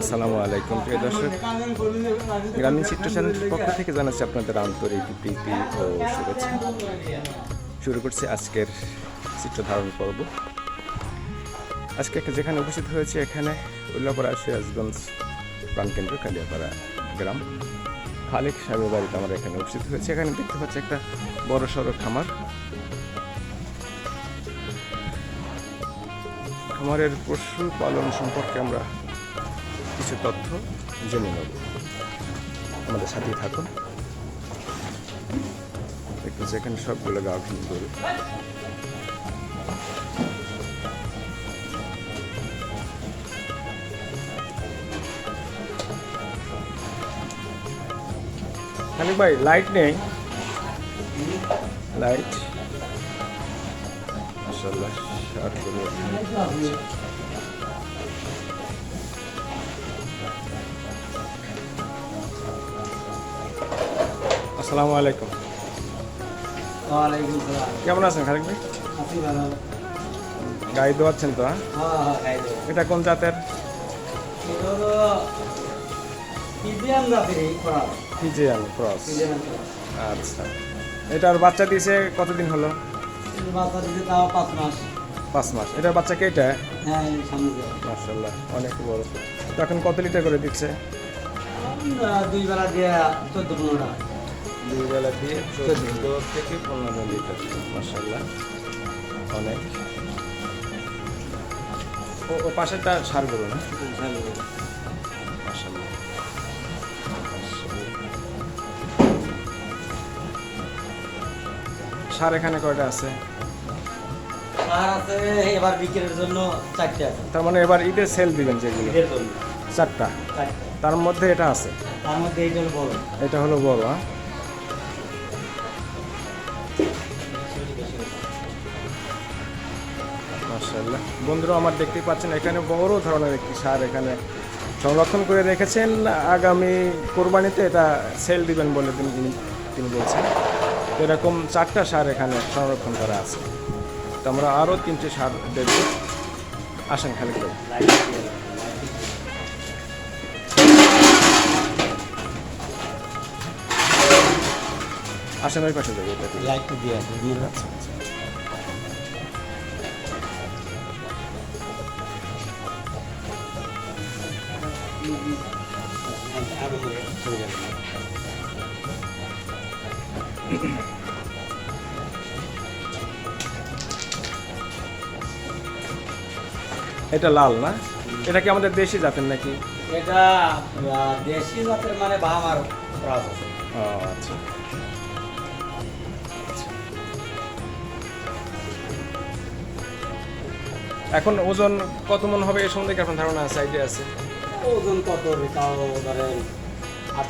আসসালামু আলাইকুম, প্রিয় দর্শক। গ্রামীণ চিত্র চ্যানেলের পক্ষ থেকে জানাচ্ছি আপনাদের আন্তরিক প্রীতি ও শুভেচ্ছা। শুরু করছি আজকের চিত্র ধারণ পর্ব। আজকে যেখানে উপস্থিত হয়েছে, এখানে উল্লাপাড়া সিরাজগঞ্জ প্রাণকেন্দ্র কালিয়াপাড়া গ্রাম। খালেক সাহেবের বাড়িতে আমরা এখানে উপস্থিত হয়েছে। এখানে দেখতে পাচ্ছি একটা বড় সড়ো খামার। খামারের পশু পালন সম্পর্কে আমরা কিছু তথ্য জেনে নেব। আমাদের সাথে থাকুন। একটু এখানে সবগুলো গাভিন গরু খালি ভাই লাইট নেই? লাইট মাসাল্লাহ আসসালামু আলাইকুম। কেমন আছেন খালেক ভাই? গাড়ি দোয়াচ্ছেন তো হ্যাঁ? হ্যাঁ হ্যাঁ এটা কোন জাতের? Friesian cross. আচ্ছা। এটার বাচ্চা দিয়েছে কতদিন হলো? বাচ্চা দিতে তাও পাঁচ মাস। পাঁচ মাস। এটার বাচ্চা কে এটা? হ্যাঁ মার্শাল্লাহ অনেক বড় তো। এখন কত লিটার করে দিচ্ছে? দুই বেলা দিয়ে চোদ্দ পনেরো দুই বেলা দিয়ে চোদ্দ। থেকে পনেরো লিটার মার্শাল্লাহ অনেক। ও পাশেরটা সার গরু না? সার এখানে কয়টা আছে? আর আছে এবার বিক্রির জন্য চারটে আছে। তার মানে এবার ঈদে সেল দিবেন যেগুলো। ঈদের জন্য। চারটা। চারটে। তার মধ্যে এটা আছে। তার মধ্যে এই জন্য বড়। এটা হলো বড় হ্যাঁ বন্ধুরা আমার দেখতেই পাচ্ছেন এখানে বড় ধরনের একটি সার এখানে সংরক্ষণ করে রেখেছেন। আগামী কোরবানিতে এটা সেল দিবেন বলে তিনি তিনি বলছেন। এরকম চারটা সার এখানে সংরক্ষণ করা আছে। আমরা আরও তিনটে সার দেখব আসেন খালি করে আসেন ওই পাশে দাও। লাইট দিয়ে দিয়ে। আচ্ছা এটা লাল না? এটা কি আমাদের দেশি জাতের নাকি? এটা দেশি জাতের মানে বাহামার আচ্ছা। এখন ওজন কত মন হবে এই সম্বন্ধে আপনার ধারণা আছে আইডিয়া আছে? ওজন কত তাও ধরেন আট?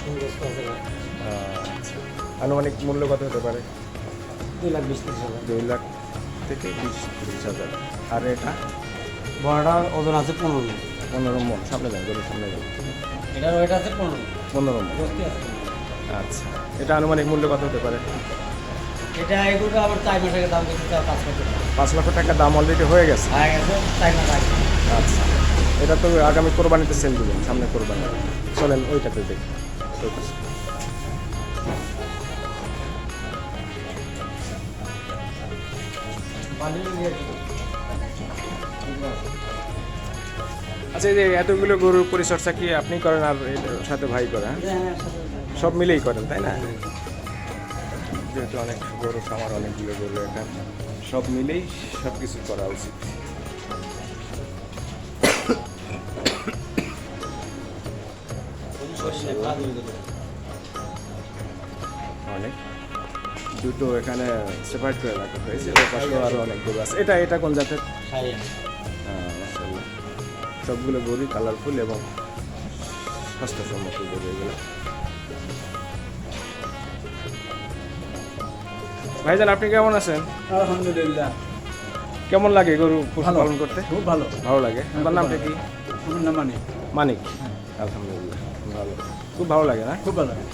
আচ্ছা। আনুমানিক মূল্য কত হতে পারে? দুই লাখ বিশ ত্রিশ হাজার। দুই লাখ থেকে বিশ তিরিশ হাজার। আর এটা? বড়টার ওজন আছে পনেরো মন। পনেরো মন সামনে যান গরুর সামনে যান। এটার ওয়েট আছে পনেরো পনেরো মন। আচ্ছা এটা আনুমানিক মূল্য কত হতে পারে? এটা এগুলো আবার চার মাস আগে দাম দিতে চাও পাঁচ বছর পাঁচ লক্ষ টাকা দাম অলরেডি হয়ে গেছে? হয়ে গেছে চার মাস আগে। আচ্ছা এটা তো আগামী কোরবানিতে সেল দিবেন সামনে কোরবানি। চলেন ওইটাতে দেখি। ওই পাশে। আচ্ছা এই যে এতগুলো গরুর পরিচর্যা কি আপনি করেন আর সাথে ভাই করে হ্যাঁ? হ্যাঁ, সব মিলেই করেন তাই না? যেহেতু অনেক গরু খামার অনেকগুলো গরু এখানে সব মিলেই সব কিছু করা উচিত। অনেক। দুটো এখানে সেপারেট করে রাখা হয়েছে আরও অনেক গরু আছে। এটা এটা কোন জাতের? হ্যাঁ। সবগুলো গরুই কালারফুল এবং স্বাস্থ্যসম্মত গরু এগুলো। ভাইজান আপনি কেমন আছেন? আলহামদুলিল্লাহ। কেমন লাগে গরু। পালন করতে? খুব ভালো। ভালো লাগে। আপনার নামটা কি? আমার নাম মানিক। মানিক। আলহামদুলিল্লাহ ভালো। খুব ভালো লাগে না? খুব ভালো লাগে।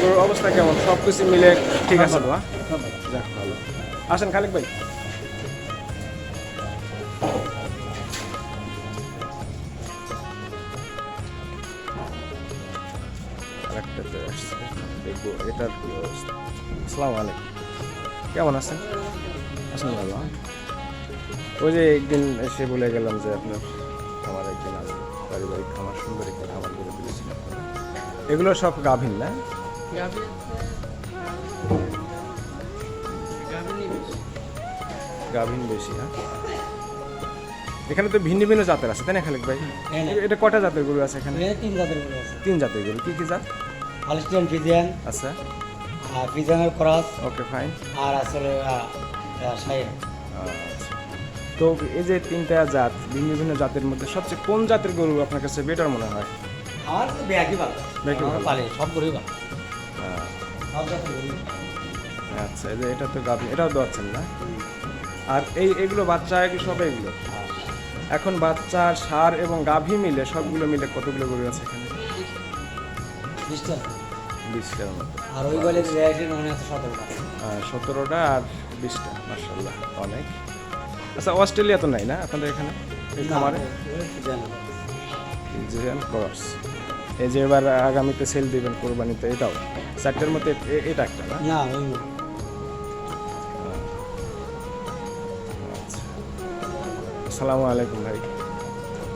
গরুর অবস্থা কেমন? সব কিছু মিলে ঠিক আছে তো হ্যাঁ? ভালো। যাক ভালো। আসেন খালিক ভাই। এটার আসসালামু আলাইকুম। কেমন আছেন? আছেন ভালো হ্যাঁ? ওই যে একদিন এসে বলে গেলাম যে আপনার খামার একদিন আসবে পারিবারিক খামার সুন্দর একটা খামার করে তুলেছেন এগুলো সব গাভীন না? গাভীন বেশি। হ্যাঁ? এখানে তো ভিন্ন ভিন্ন জাতের আছে তাই না খালেক ভাই? হ্যাঁ, এটা কটা জাতের গরু আছে এখানে? এখানে তিন জাতের গরু আছে। তিন জাতের গরু। কি কি জাত? হলিস্টিয়ান ফিজিয়ান আচ্ছা আর ফিজিয়ানের ক্রস ওকে ফাইন আর আসলে সাইড আচ্ছা। তো এই যে তিনটা জাত ভিন্ন ভিন্ন জাতের মধ্যে সবচেয়ে কোন জাতের গরু আপনার কাছে বেটার মনে হয়? আমার তো ব্যাগই ভালো। ব্যাগই ভালো। পালে সব গরুই ভালো। সব জাতের গরুই আচ্ছা এই যে এটা তো গাভী এটাও দোয়াচ্ছেন না? আর এই এগুলো বাচ্চা কি সব এগুলো? এখন বাচ্চা সার এবং গাভী মিলে সবগুলো মিলে কতগুলো গরু আছে এখানে? বিশটা? বিশটার মতো। আর ওই বলে রেয়াইটির মনে আছে সতেরোটা। সতেরোটা আর বিশটা মার্শাল্লাহ অনেক। আচ্ছা অস্ট্রেলিয়া তো নাই না আপনাদের এখানে? এই খামারে? ক্রস এই যে এবার আগামীতে সেল দিবেন কোরবানিতে এটাও? চারটের মধ্যে এটা একটা না? না আচ্ছা। আসসালামু আলাইকুম ভাই।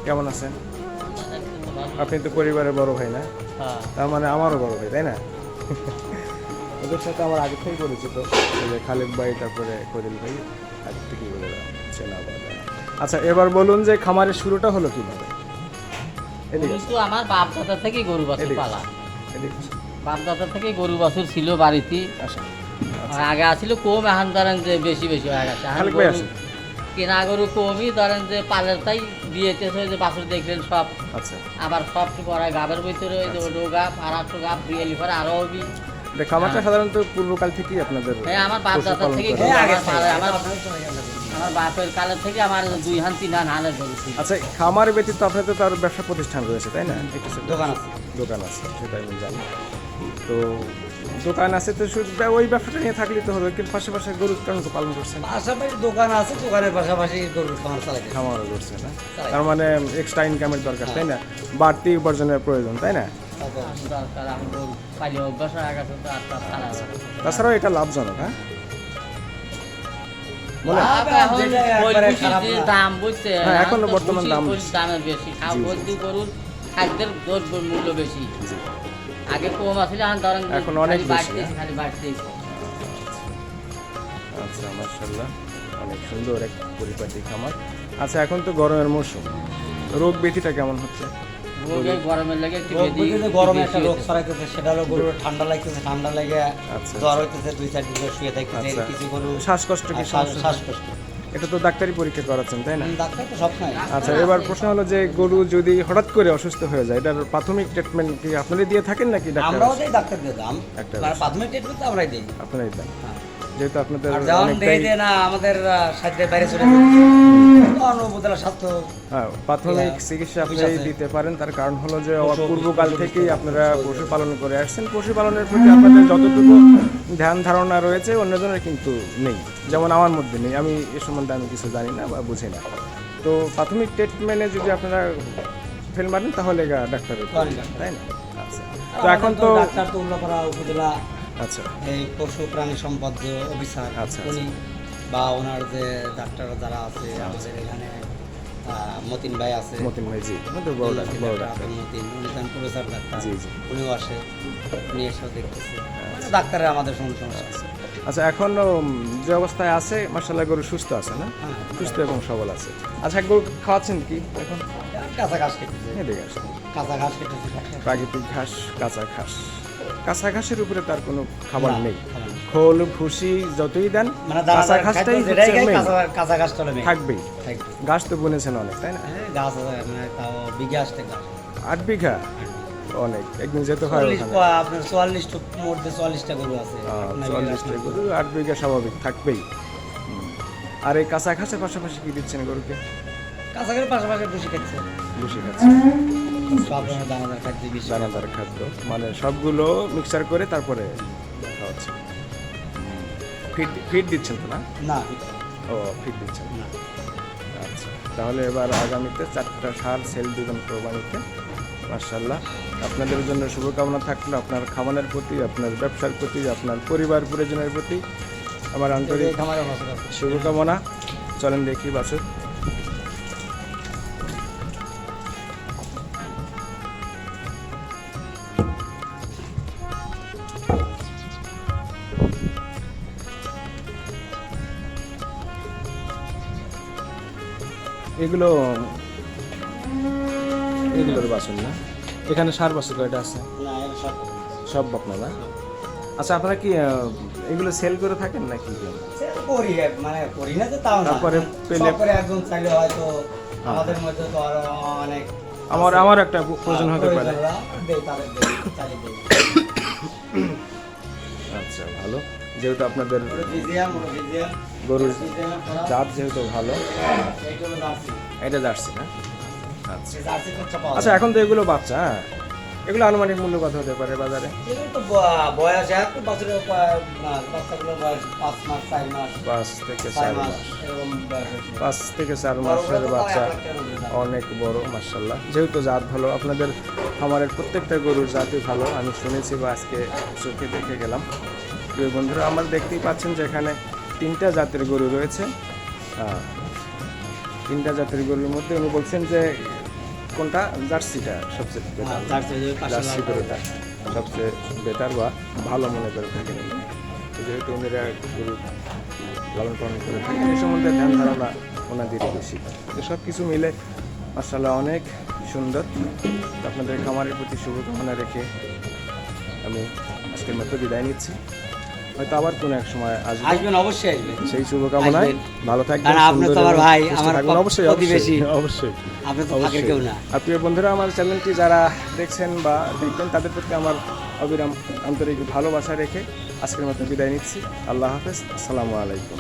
কেমন আছেন? আপনি তো পরিবারের বড় ভাই না? হ্যাঁ তার মানে আমারও বড় ভাই তাই না? ওদের সাথে আমার আগে থেকেই পরিচিত। যে ভাই তারপরে কদিল ভাই আগে থেকেই বলে চেনা আচ্ছা এবার বলুন যে খামারের শুরুটা হলো কীভাবে? আমার বাপ দাদা থেকেই গরু বাছুর পালা। বাপ দাদা থেকেই গরু বাছুর ছিল বাড়িতে। আসেন আগে আসছিল কম এখন ধরেন যে বেশি বেশি হয়ে গেছে। কেনা গরু কমই ধরেন যে পালের তাই বিয়েতে হয়ে যে বাছুর দেখলেন সব। আচ্ছা। আবার সব পড়ায় গাবের ভিতরে ওই যে ওটো গাপ আর একটু গাপ বিয়ালি পরে আরও হবি। খামারটা সাধারণত পূর্বকাল থেকেই আপনাদের হ্যাঁ আমার বাপ দাদা থেকে করে। আমার আমার আমার বাপের কালের থেকে আমার দুই হান তিন হান হালের গরু ছিল আচ্ছা খামার ব্যতীত আপনাদের তো আর ব্যবসা প্রতিষ্ঠান রয়েছে তাই না? একটু দোকান আছে। দোকান আছে সেটা আমি জানি। তো দোকান আছে তো শুধু ওই ব্যবসাটা নিয়ে থাকলে তো হবে কিন্তু পাশাপাশি গরু কেন তো পালন করছেন? পাশাপাশি দোকান আছে দোকানের পাশাপাশি গরুর খামার চালাইতে খামারও করছে না? তার মানে এক্সট্রা ইনকামের দরকার তাই না? বাড়তি উপার্জনের প্রয়োজন তাই না? হয়ে। তাছাড়াও এটা লাভজনক হ্যাঁ? এখন। দাম বুঝছে হ্যাঁ, এখন বর্তমান দাম দামের বেশি। খাদ্যের মূল্য বেশি। আগে কম আসলে এখন ধরেন এখন অনেক বেশি, হ্যাঁ? খালি বাড়তেছে। আচ্ছা মার্শাল্লাহ অনেক সুন্দর এক পরিপাটি খামার। আচ্ছা এখন তো গরমের মৌসুম। রোগ ব্যাধিটা কেমন হচ্ছে? রোগে গরমের লেগে একটু রোগ বেশি- বুঝতে গরমে একটা রোগ ছড়াইতেছে সেটা হলো গরুর ঠান্ডা লাগতেছে ঠান্ডা লাগে আচ্ছা, জ্বর হইতেছে দুই চার দিন শুয়ে থাকতেছে আচ্ছা। কিছু গরু শ্বাসকষ্ট কি শ্বাস- শ্বাসকষ্ট। এটা তো ডাক্তারি পরীক্ষা করাচ্ছেন তাই না? ডাক্তার তো সব নাই আচ্ছা এবার প্রশ্ন হলো যে গরু যদি হঠাৎ করে অসুস্থ হয়ে যায় এটার প্রাথমিক ট্রিটমেন্ট কি আপনারাই দিয়ে থাকেন নাকি ডাক্তার? আমরাও দেই ডাক্তার দিয়ে দাম মানে প্রাথমিক ট্রিটমেন্ট তো আমরাই দিই। আপনারাই দেন। হ্যাঁ। যেহেতু আপনাদের আমাদের বাইরে চলে হ্যাঁ, প্রাথমিক চিকিৎসা আছে। দিতে পারেন তার কারণ হলো যে পূর্বকাল থেকেই আপনারা পশুপালন করে আসছেন। পশুপালনের প্রতি আপনাদের যতটুকু ধ্যান ধারণা রয়েছে অন্যজনের কিন্তু নেই। যেমন আমার মধ্যে নেই। আমি এ সম্বন্ধে আমি কিছু জানি না বা বুঝি না। তো প্রাথমিক ট্রিটমেন্টে যদি আপনারা ফেল মারেন তাহলে ডাক্তারের তাই না? আচ্ছা তো এখন তো ডাক্তার তো উপজেলা আচ্ছা। এই পশু প্রাণী সম্পদ যে অফিসার আচ্ছা, উনি বা ওনার যে ডাক্তার যারা আছে আমাদের এখানে মতিন ভাই আছে। মতিন ভাই জি। বড় ডাক্তার। বড় ডাক্তার মতিন। উনি তার প্রফেসর ডাক্তার। জি, জি। উনিও আসে। উনি এসেও দেখতেছে। ডাক্তারের আমাদের সমস্যা আছে আচ্ছা। এখন যে অবস্থায় আছে মার্শাল্লাহ গরু সুস্থ আছে না? হ্যাঁ সুস্থ এবং সবল আছে। আচ্ছা গরু খাওয়াচ্ছেন কি এখন? কাঁচা ঘাস কেটেছে। কাঁচা ঘাস কেটেছে। প্রাকৃতিক ঘাস কাঁচা ঘাস। কাঁচা ঘাসের উপরে তার কোনো খাবার নেই। খোল ভুসি যতই দেন মানে কাঁচা ঘাসটাই। কাঁচা ঘাস থাকবেই। থাকবে গাছ তো বুনেছেন অনেক তাই না? হ্যাঁ মানে তাও বিঘা আসতে আট বিঘা? অনেক একদিন যেতে হয় চল্লিশ ওখানে। আপনার চুয়াল্লিশ মধ্যে চুয়াল্লিশটা গরু আছে। বিঘা গরু। আট বিঘা স্বাভাবিক থাকবেই। আর এই কাঁচা ঘাসের পাশাপাশি কি দিচ্ছেন গরুকে? কাঁচা ঘাসের পাশাপাশি ভুসি খাচ্ছে। বসে খাচ্ছে। দানাদার খাদ্য দানাদার খাদ্য মানে সবগুলো মিক্সার করে তারপরে খাওয়াচ্ছে ফিড ফিড দিচ্ছেন তো না? না ও ফিড দিচ্ছেন। না। আচ্ছা তাহলে এবার আগামীতে চারটা সার সেল দিবেন কোরবানিতে। মার্শাল্লাহ আপনাদের জন্য শুভকামনা থাকল আপনার খামানের প্রতি আপনার ব্যবসার প্রতি আপনার পরিবার পরিজনের প্রতি। আমার আন্তরিক শুভকামনা। চলেন দেখি বাছুর। এগুলো এগুলোর বাসন না? এখানে সার বাসন কয়টা আছে? সব বকনা না আচ্ছা আপনারা কি এগুলো সেল করে থাকেন নাকি? করি মানে করি না তো তাও তারপরে পেলে- তারপরে একজন চাইলে হয়তো আমাদের মধ্যে তো আরও অনেক আমার আমার একটা প্রয়োজন হতে পারে। আচ্ছা ভালো। যেহেতু আপনাদের গরুর জাত যেহেতু ভালো এটা জার্সি না? আচ্ছা। আচ্ছা। এখন তো এগুলো বাচ্চা হ্যাঁ? এগুলো আনুমানিক মূল্য কত হতে পারে বাজারে? বয়স বছরের বয়স পাঁচ মাস চার মাস পাঁচ থেকে চার মাস। পাঁচ থেকে চার মাসের বাচ্চা। অনেক বড় মার্শাল্লাহ যেহেতু জাত ভালো আপনাদের খামারের প্রত্যেকটা গরুর জাতই ভালো আমি শুনেছি বা আজকে চোখে দেখে গেলাম। প্রিয় বন্ধুরা আমার দেখতেই পাচ্ছেন যে এখানে তিনটা জাতের গরু রয়েছে। তিনটা জাতের গরুর মধ্যে উনি বলছেন যে কোনটা? জার্সিটা সবচেয়ে হ্যাঁ, জার্সি। গরুটা সবচেয়ে বেটার বা ভালো মনে করে থাকেন যেহেতু উনিরা গরু লালন পালন করে থাকেন এই সম্বন্ধে ধ্যান ধারণা ওনাদেরই বেশি। তো সব কিছু মিলে মার্শাল্লাহ অনেক সুন্দর। আপনাদের খামারের প্রতি শুভকামনা রেখে আমি আজকের মতো বিদায় নিচ্ছি। হয়তো আবার কোনো এক সময় আসবেন আসবেন অবশ্যই আসবেন। সেই শুভকামনায় ভালো থাকবেন আর আপনি তো আমার ভাই, আমার অবশ্যই প্রতিবেশী। অবশ্যই অবশ্যই আপনি তো ফাঁকের কেউ না। আর প্রিয় বন্ধুরা আমার চ্যানেলটি যারা দেখছেন বা দেখবেন তাদের প্রতি আমার অবিরাম আন্তরিক ভালোবাসা রেখে আজকের মতো বিদায় নিচ্ছি। আল্লাহ হাফেজ আসসালামু আলাইকুম।